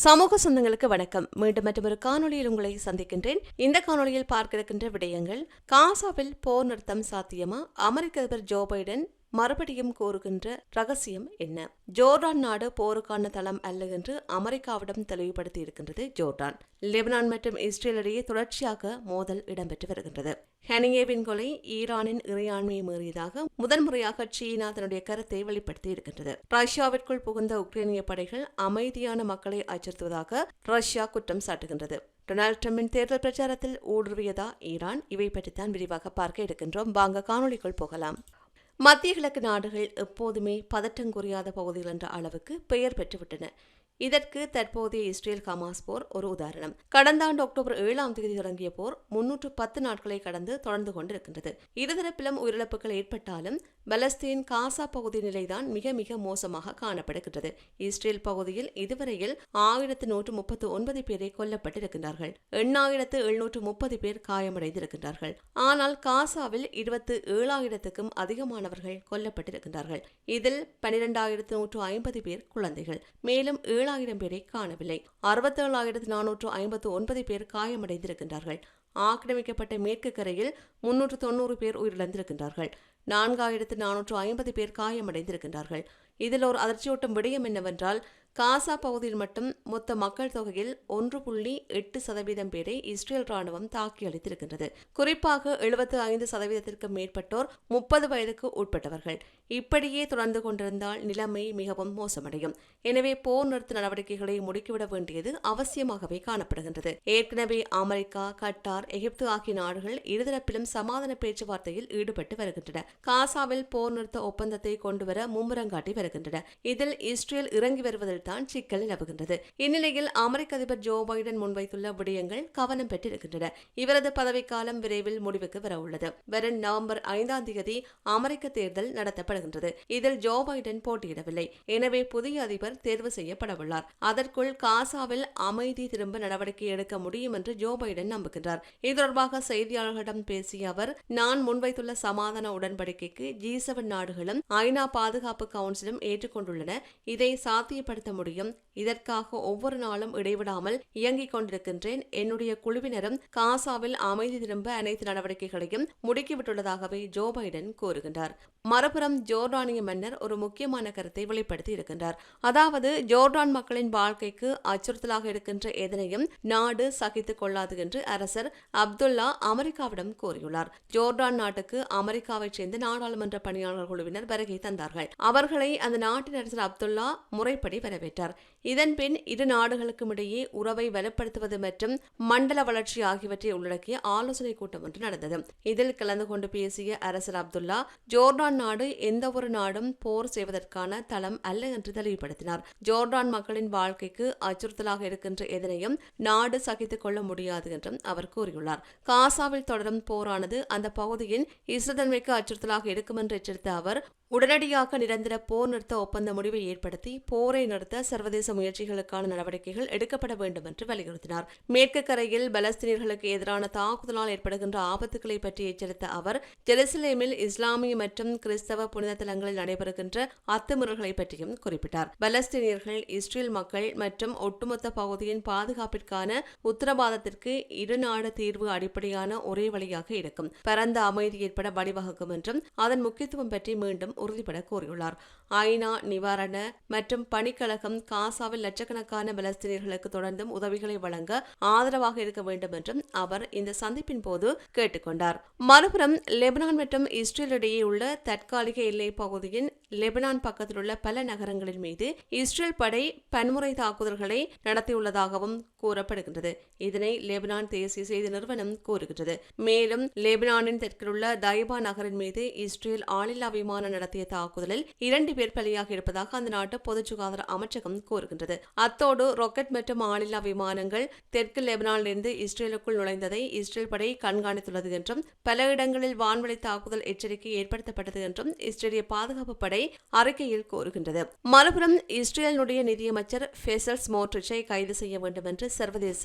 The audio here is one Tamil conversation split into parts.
சமூக சொந்தங்களுக்கு வணக்கம். மீண்டும் மற்றொரு காணொளியில் உங்களை சந்திக்கின்றேன். இந்த காணொளியில் பார்க்க இருக்கின்ற விடயங்கள் காசாவில் போர் நிறுத்தம் சாத்தியமா? அமெரிக்க அதிபர் ஜோ பைடன் மறுபடியும் கோருகின்ற ரகசியம் என்ன? ஜோர்டான் நாடு போருக்கான தளம் அல்ல என்று அமெரிக்காவிடம் தெளிவுபடுத்தி இருக்கின்றது ஜோர்டான். லெபனான் மற்றும் இஸ்ரேல் இடையே தொடர்ச்சியாக மோதல் இடம்பெற்று வருகின்றது. ஹெனியேவின் கொலை ஈரானின் இறையாண்மையை மீறியதாக முதன்முறையாக சீனா தன்னுடைய கருத்தை வெளிப்படுத்தி இருக்கின்றது ரஷ்யாவிற்குள் புகுந்த உக்ரைனிய படைகள் அமைதியான மக்களை அச்சுறுத்துவதாக ரஷ்யா குற்றம் சாட்டுகின்றது. டொனால்டு ட்ரம்பின் தேர்தல் பிரச்சாரத்தில் ஊடுருவியதா ஈரான்? இவை பற்றித்தான் விரிவாக பார்க்க இருக்கின்றோம். வாங்க காணொலிக்குள் போகலாம். மத்திய கிழக்கு நாடுகள் எப்போதுமே பதட்டங்குறையாத பகுதிகள் என்ற அளவுக்கு பெயர் பெற்றுவிட்டன. இதற்கு தற்போதைய இஸ்ரேல் ஹமாஸ் போர் ஒரு உதாரணம். கடந்த ஆண்டு அக்டோபர் ஏழாம் தேதி தொடங்கிய போர் முன்னூற்று பத்து நாட்களை கடந்து தொடர்ந்து கொண்டிருக்கின்றது. இருதரப்பிலும் உயிரிழப்புகள் ஏற்பட்டாலும் பலஸ்தீன் காசா பகுதி நிலைதான் மிக மிக மோசமாக காணப்படுகின்றது. இஸ்ரேல் பகுதியில் இதுவரையில் ஆயிரத்து நூற்று முப்பத்து ஒன்பது பேரை கொல்லப்பட்டிருக்கின்றார்கள். எண்ணாயிரத்து எழுநூற்று முப்பது பேர் காயமடைந்திருக்கின்றார்கள். ஆனால் காசாவில் இருபத்து ஏழாயிரத்துக்கும் அதிகமானவர்கள் கொல்லப்பட்டிருக்கின்றார்கள். இதில் பனிரெண்டாயிரத்து நூற்று ஐம்பது பேர் குழந்தைகள். மேலும் ஏழு ஏழாயிரம் பேரை காணவில்லை. அறுபத்தேழாயிரத்து நானூற்று ஐம்பத்து ஒன்பது பேர் காயமடைந்திருக்கின்றார்கள். ஆக்கிரமிக்கப்பட்ட மேற்கு கரையில் முன்னூற்று தொண்ணூறு பேர் உயிரிழந்திருக்கின்றார்கள். நான்காயிரத்து நானூற்று ஐம்பது பேர் காயமடைந்திருக்கின்றார்கள். இதில் ஒரு அதிர்ச்சியூட்டும் விடயம் என்னவென்றால் காசா பகுதியில் மட்டும் மொத்த மக்கள் தொகையில் ஒன்று புள்ளி எட்டு சதவீதம் பேரை இஸ்ரேல் ராணுவம் தாக்கி அளித்திருக்கின்றது குறிப்பாக எழுபத்து ஐந்து சதவீதத்திற்கு மேற்பட்டோர் முப்பது வயதுக்கு உட்பட்டவர்கள். இப்படியே தொடர்ந்து கொண்டிருந்தால் நிலைமை மிகவும் மோசமடையும். எனவே போர் நிறுத்த நடவடிக்கைகளை முடுக்கிவிட வேண்டியது அவசியமாகவே காணப்படுகின்றது. ஏற்கனவே அமெரிக்கா கட்டார் எகிப்து ஆகிய நாடுகள் இருதரப்பிலும் சமாதான பேச்சுவார்த்தையில் ஈடுபட்டு வருகின்றன. காசாவில் போர் நிறுத்த ஒப்பந்தத்தை கொண்டுவர மும்முரங்காட்டி வருகின்றன. இதில் இஸ்ரேல் இறங்கி வருவதில் தான் சிக்கல் நிலவுகின்றது. இந்நிலையில் அமெரிக்க அதிபர் ஜோ பைடன் முன்வைத்துள்ள விடயங்கள் கவனம் பெற்றிருக்கின்றன. இவரது பதவிக்காலம் விரைவில் முடிவுக்கு வரவுள்ளது. உள்ளது வரும் நவம்பர் ஐந்தாம் தேதி அமெரிக்க தேர்தல் நடத்தப்படுகின்றது. இதில் ஜோ பைடன் போட்டியிடவில்லை. எனவே புதிய அதிபர் தேர்வு செய்யப்படவுள்ளார். அதற்குள் காசாவில் அமைதி திரும்ப நடவடிக்கை எடுக்க முடியும் என்று ஜோ பைடன் நம்புகின்றார். இது தொடர்பாக செய்தியாளர்களிடம் பேசிய அவர் நான் முன்வைத்துள்ள சமாதான உடன்படிக்கைக்கு ஜி செவன் நாடுகளும் ஐநா பாதுகாப்பு கவுன்சிலும் ஏற்றுக்கொண்டுள்ளன. இதை சாத்தியப்படுத்த முடியும். இதற்காக ஒவ்வொரு நாளும் இடைவிடாமல் இயங்கிக் கொண்டிருக்கின்றேன். என்னுடைய குழுவினரும் காசாவில் அமைதி திரும்ப அனைத்து நடவடிக்கைகளையும் முடுக்கிவிட்டுள்ளதாகவே ஜோ பைடன் கூறுகின்றார். மறுபுறம் ஜோர்டானிய மன்னர் ஒரு முக்கியமான கருத்தை வெளிப்படுத்தி இருக்கின்றார். அதாவது ஜோர்டான் மக்களின் வாழ்க்கைக்கு அச்சுறுத்தலாக இருக்கின்ற எதனையும் நாடு சகித்துக் கொள்ளாது என்று அரசர் அப்துல்லா அமெரிக்காவிடம் கூறியுள்ளார். ஜோர்டான் நாட்டுக்கு அமெரிக்காவைச் சேர்ந்த நாடாளுமன்ற பணியாளர் குழுவினர் வருகை தந்தார்கள். அவர்களை அந்த நாட்டின் அரசர் அப்துல்லா முறைப்படி வர வரவேற்றார் இதன்பின் இரு நாடுகளுக்கும் இடையே உறவை வலுப்படுத்துவது மற்றும் மண்டல வளர்ச்சி ஆகியவற்றை உள்ளடக்கிய ஆலோசனை கூட்டம் ஒன்று நடந்தது. இதில் கலந்து கொண்டு பேசிய அரசர் அப்துல்லா ஜோர்டான் நாடு எந்த ஒரு நாடும் போர் செய்வதற்கான தளம் அல்ல என்று தெளிவுபடுத்தினார். ஜோர்டான் மக்களின் வாழ்க்கைக்கு அச்சுறுத்தலாக இருக்கின்ற எதனையும் நாடு சகித்துக் கொள்ள முடியாது என்றும் அவர் கூறியுள்ளார். காசாவில் தொடரும் போரானது அந்த பகுதியின் இசதன்மைக்கு அச்சுறுத்தலாக இருக்கும் என்று எச்சரித்த அவர் உடனடியாக நிரந்தர போர் நிறுத்த ஒப்பந்த முடிவை ஏற்படுத்தி போரை நிறுத்த சர்வதேச முயற்சிகளுக்கான நடவடிக்கைகள் எடுக்கப்பட வேண்டும் என்று வலியுறுத்தினார். மேற்கு கரையில் பலஸ்தீனியர்களுக்கு எதிரான தாக்குதலால் ஏற்படுகின்ற ஆபத்துக்களை பற்றி எச்சரித்த அவர் ஜெருசலேமில் இஸ்லாமிய மற்றும் கிறிஸ்தவ புனித தலங்களில் நடைபெறுகின்ற அத்துமுறைகளை பற்றியும் குறிப்பிட்டார். பலஸ்தீனியர்கள் இஸ்ரேல் மக்கள் மற்றும் ஒட்டுமொத்த பகுதியின் பாதுகாப்பிற்கான உத்தரவாதத்திற்கு இருநாடு தீர்வு அடிப்படையான ஒரே வழியாக இருக்கும். பரந்த அமைதி ஏற்பட வழிவகுக்கும் என்றும் அதன் முக்கியத்துவம் பற்றி மீண்டும் உறுதிபட கூறியுள்ளார் ஐநா நிவாரண மற்றும் பணிக்கழகம் காசாவில் லட்சக்கணக்கான பலஸ்தீனியர்களுக்கு தொடர்ந்தும் உதவிகளை வழங்க ஆதரவாக இருக்க வேண்டும் என்றும் அவர் இந்த சந்திப்பின் போது கேட்டுக்கொண்டார். மறுபுறம் லெபனான் மற்றும் இஸ்ரேல் இடையே உள்ள தற்காலிக எல்லை பகுதியின் லெபனான் பக்கத்தில் உள்ள பல நகரங்களின் மீது இஸ்ரேல் படை பன்முறை தாக்குதல்களை நடத்தியுள்ளதாகவும் கூறப்படுகின்றது. இதனை லெபனான் தேசிய செய்தி நிறுவனம் கூறுகின்றது. மேலும் லெபனானின் தெற்கில் உள்ள தைபா நகரின் மீது இஸ்ரேல் ஆளில்லா விமானம் நடத்திய தாக்குதலில் இரண்டு பேர் பலியாக இருப்பதாக அந்த நாட்டு பொது சுகாதார அமைச்சகம் கூறுகின்றது. அத்தோடு ராக்கெட் மற்றும் ஆளில்லா விமானங்கள் தெற்கு லெபனானிலிருந்து இஸ்ரேலுக்குள் நுழைந்ததை இஸ்ரேல் படை கண்காணித்துள்ளது என்றும் பல இடங்களில் வான்வழி தாக்குதல் எச்சரிக்கை ஏற்படுத்தப்பட்டது என்றும் இஸ்ரேலிய பாதுகாப்பு படை அறிக்கையில் கூறுகின்றது. மறுபுறம் இஸ்ரேலினுடைய நிதியமைச்சர் ஃபேசல்ஸ் மோட்ரிச்சை கைது செய்ய வேண்டும் என்று சர்வதேச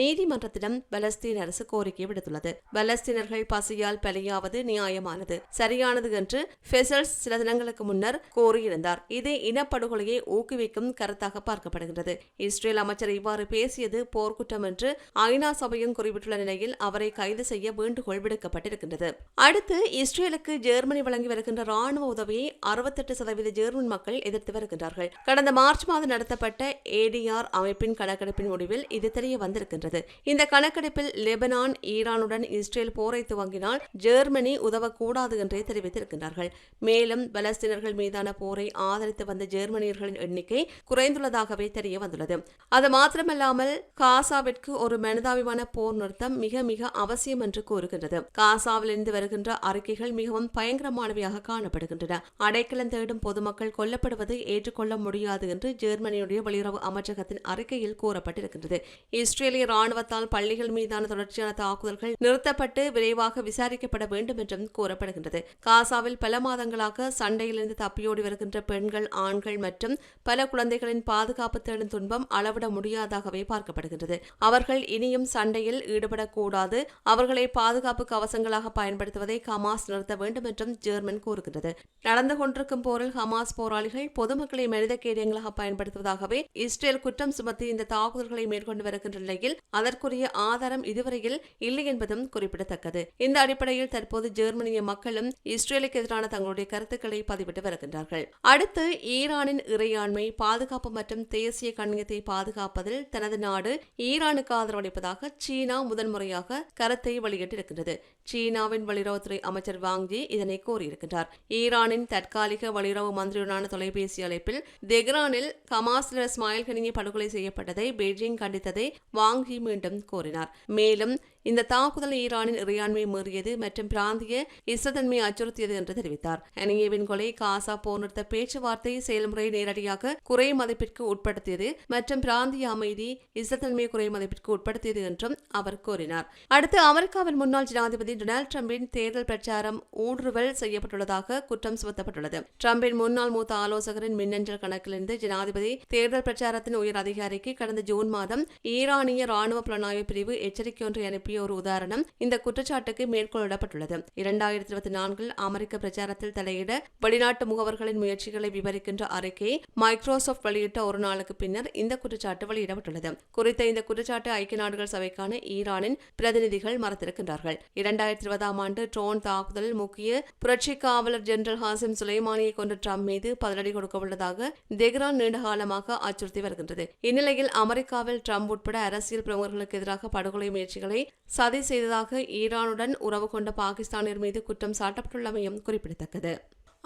நீதிமன்றத்திடம் பலஸ்தீன் அரசு கோரிக்கை விடுத்துள்ளது. பலஸ்தீனர்கள் பசியால் பலியாவது நியாயமானது. சரியானது என்று ஃபெசல்ஸ் சில தினங்களுக்கு முன்னர் கோரியிருந்தார் இது இனப்படுகொலையை ஊக்குவிக்கும் கருத்தாக பார்க்கப்படுகின்றது. இஸ்ரேல் அமைச்சர் இவ்வாறு பேசியது போர்க்குற்றம் என்று ஐநா சபையும் குறிப்பிட்டுள்ள நிலையில் அவரை கைது செய்ய வேண்டுகோள் விடுக்கப்பட்டிருக்கின்றது. அடுத்து இஸ்ரேலுக்கு ஜெர்மனி வழங்கி வருகின்ற ராணுவ உதவியை அறுபத்தெட்டு சதவீத ஜெர்மன் மக்கள் எதிர்த்து வருகின்றார்கள். கடந்த மார்ச் மாதம் நடத்தப்பட்ட ஏடிஆர் அமைப்பின் கணக்கெடுப்பின் முடிவில் இது தெரிய வந்திருக்கின்றது. இந்த கணக்கெடுப்பில் லெபனான் ஈரானுடன் இஸ்ரேல் போரை துவங்கினால் ஜெர்மனி உதவக்கூடாது என்றே தெரிவித்திருக்கின்றார்கள். மேலும் பலஸ்தீனர்கள் மீதான போரை ஆதரித்து வந்த ஜெர்மனியர்களின் எண்ணிக்கை குறைந்துள்ளதாகவே தெரிய வந்துள்ளது. அது மாத்திரமல்லாமல் காசாவிற்கு ஒரு மனிதாபிமான போர் நிறுத்தம் மிக மிக அவசியம் என்று கூறுகின்றது. காசாவிலிருந்து வருகின்ற அறிக்கைகள் மிகவும் பயங்கரமானவையாக காணப்படுகின்றன. அடைக்கலம் தேடும் பொதுமக்கள் கொல்லப்படுவதை ஏற்றுக்கொள்ள முடியாது என்று ஜெர்மனியுடைய வெளியுறவு அமைச்சகத்தின் அறிக்கையில் கூறப்பட்டிருக்கின்றது. இஸ்ரேலிய ராணுவத்தால் பள்ளிகள் மீதான தொடர்ச்சியான தாக்குதல்கள் நிறுத்தப்பட்டு விரைவாக விசாரிக்கப்பட வேண்டும் என்றும் கூறப்படுகின்றது. காசாவில் பல மாதங்களாக சண்டையிலிருந்து தப்பியோடி வருகின்ற பெண்கள் ஆண்கள் மற்றும் பல குழந்தைகளின் பாதுகாப்பு தேடும் துன்பம் அளவிட முடியாதாகவே பார்க்கப்படுகின்றது. அவர்கள் இனியும் சண்டையில் ஈடுபடக்கூடாது. அவர்களை பாதுகாப்பு கவசங்களாக பயன்படுத்துவதை ஹமாஸ் நிறுத்த வேண்டும் என்றும் ஜெர்மன் கூறுகின்றது. நடந்து கொண்டிருக்கும் போரில் ஹமாஸ் போராளிகள் பொதுமக்களை மனித கேரியங்களாக பயன்படுத்துவதாகவே இஸ்ரேல் குற்றம் சுமத்தி இந்த தாக்குதல்களை மேற்கொண்டு வருகின்ற நிலையில் அதற்குரிய ஆதாரம் இதுவரையில் இல்லை என்பதும் குறிப்பிடத்தக்கது. இந்த அடிப்படையில் தற்போது ஜெர்மனிய மக்களும் இஸ்ரேலுக்கு எதிரான தங்களுடைய கருத்துக்களை பதிவிட்டு வருகின்றார்கள். அடுத்து ஈரானின் இறையாண்மை பாதுகாப்பு மற்றும் தேசிய கண்ணியத்தை பாதுகாப்பதில் தனது நாடு ஈரானுக்கு ஆதரவளிப்பதாக சீனா முதன்முறையாக கருத்தை வெளியிட்டிருக்கின்றது. சீனாவின் வெளியுறவுத்துறை அமைச்சர் வாங்ஜி இதனை கூறியிருக்கின்றார். ஈரானின் தற்காலிக வெளியுறவு மந்திரியுடனான தொலைபேசி அழைப்பில் தெஹ்ரானில் கமாஸ்லர் இஸ்மாயில் கனியை படுகொலை செய்யப்பட்டதை பெய்ஜிங் கண்டித்ததை வாங் மீண்டும் கூறினார். மேலும் இந்த தாக்குதல் ஈரானின் இறையாண்மை மீறியது மற்றும் பிராந்திய இசத்தன்மையை அச்சுறுத்தியது என்று தெரிவித்தார். அனியேவின் கொலை காசா போர் நிறுத்த பேச்சுவார்த்தை செயல்முறையை நேரடியாக குறை மதிப்பிற்கு உட்படுத்தியது மற்றும் பிராந்திய அமைதி இசத்தன்மையை குறை மதிப்பிற்கு உட்படுத்தியது என்றும் அவர் கூறினார். அடுத்து அமெரிக்காவின் முன்னாள் ஜனாதிபதி டொனால்டு டிரம்பின் தேர்தல் பிரச்சாரம் ஊடுருவல் செய்யப்பட்டுள்ளதாக குற்றம் சுமத்தப்பட்டுள்ளது. டிரம்பின் முன்னாள் மூத்த ஆலோசகரின் மின்னஞ்சல் கணக்கிலிருந்து ஜனாதிபதி தேர்தல் பிரச்சாரத்தின் உயர் அதிகாரிக்கு கடந்த ஜூன் மாதம் ஈரானிய ராணுவ புலனாய்வு பிரிவு எச்சரிக்கை ஒன்றை அனுப்பிய ஒரு உதாரணம் இந்த குற்றச்சாட்டுக்கு மேற்கொள்ளப்பட்டுள்ளது. இரண்டாயிரத்தி இருபத்தி நான்கில் அமெரிக்க பிரச்சாரத்தில் தலையிட வெளிநாட்டு முகவர்களின் முயற்சிகளை விவரிக்கின்ற அறிக்கை மைக்ரோசாப்ட் வெளியிட்ட ஒரு நாளுக்கு பின்னர் இந்த குற்றச்சாட்டு வெளியிடப்பட்டுள்ளது. குறித்த இந்த குற்றச்சாட்டு ஐக்கிய நாடுகள் சபைக்கான ஈரானின் பிரதிநிதிகள் மறுத்திருக்கின்றார்கள். இரண்டாயிரத்தி இருபதாம் ஆண்டு ட்ரோன் தாக்குதலில் முக்கிய புரட்சி காவலர் ஜெனரல் ஹாசிம் சுலைமானியை கொண்ட ட்ரம்ப் மீது பதிலடி கொடுக்க உள்ளதாக தெஹ்ரான் நீண்டகாலமாக அச்சுறுத்தி வருகின்றது. இந்நிலையில் அமெரிக்காவில் ட்ரம்ப் உட்பட அரசியல் பிரமுகர்களுக்கு எதிராக படுகொலை முயற்சிகளை சதி செய்ததாக ஈரானுடன் உறவு கொண்ட பாகிஸ்தானியர் மீது குற்றம் சாட்டப்பட்டுள்ளமையும் குறிப்பிடத்தக்கது.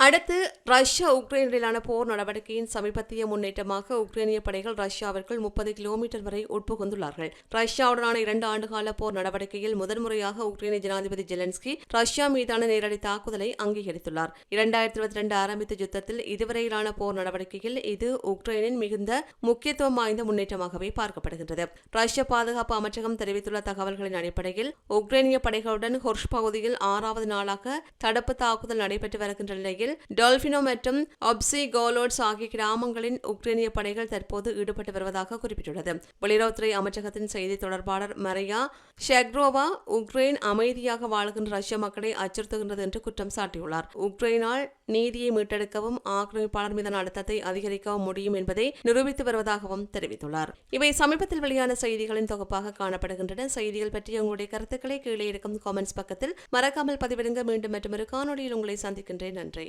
அடுத்து ரஷ்யா உக்ரைன் இடையிலான போர் நடவடிக்கையின் சமீபத்திய முன்னேற்றமாக உக்ரைனிய படைகள் ரஷ்யாவிற்குள் முப்பது கிலோமீட்டர் வரை உட்புகுந்துள்ளார்கள். ரஷ்யாவுடனான இரண்டு ஆண்டுகால போர் நடவடிக்கையில் முதன்முறையாக உக்ரைனிய ஜனாதிபதி ஜெலன்ஸ்கி ரஷ்யா மீதான நேரடி தாக்குதலை அங்கீகரித்துள்ளார். இரண்டாயிரத்தி இருபத்தி ரெண்டு ஆரம்பித்த யுத்தத்தில் இதுவரையிலான போர் நடவடிக்கையில் இது உக்ரைனின் மிகுந்த முக்கியத்துவம் வாய்ந்த முன்னேற்றமாகவே பார்க்கப்படுகின்றது. ரஷ்ய பாதுகாப்பு அமைச்சகம் தெரிவித்துள்ள தகவல்களின் அடிப்படையில் உக்ரைனிய படைகளுடன் ஹொர்ஷ் பகுதியில் ஆறாவது நாளாக தடுப்பு தாக்குதல் நடைபெற்று வருகின்ற நிலையில் டால்பினோ மற்றும் ஒப்சி கோலோட்ஸ் ஆகிய கிராமங்களின் உக்ரைனிய படைகள் தற்போது ஈடுபட்டு வருவதாக குறிப்பிட்டுள்ளது. வெளியுறவுத்துறை அமைச்சகத்தின் செய்தி தொடர்பாளர் மரியா ஷெக்ரோவா உக்ரைன் அமைதியாக வாழ்கின்ற ரஷ்ய மக்களை அச்சுறுத்துகின்றது என்று குற்றம் சாட்டியுள்ளார். உக்ரைனால் நீதியை மீட்டெடுக்கவும் ஆக்கிரமிப்பாளர் மீதான அழுத்தத்தை அதிகரிக்கவும் முடியும் என்பதை நிரூபித்து வருவதாகவும் தெரிவித்துள்ளார். இவை சமீபத்தில் வெளியான செய்திகளின் தொகுப்பாக காணப்படுகின்றன. செய்திகள் பற்றிய உங்களுடைய கருத்துக்களை கீழே இருக்கும் காமெண்ட்ஸ் பக்கத்தில் மறக்காமல் பதிவிடுங்க. மீண்டும் மற்றொரு காணொலியில் உங்களை சந்திக்கின்றேன். நன்றி.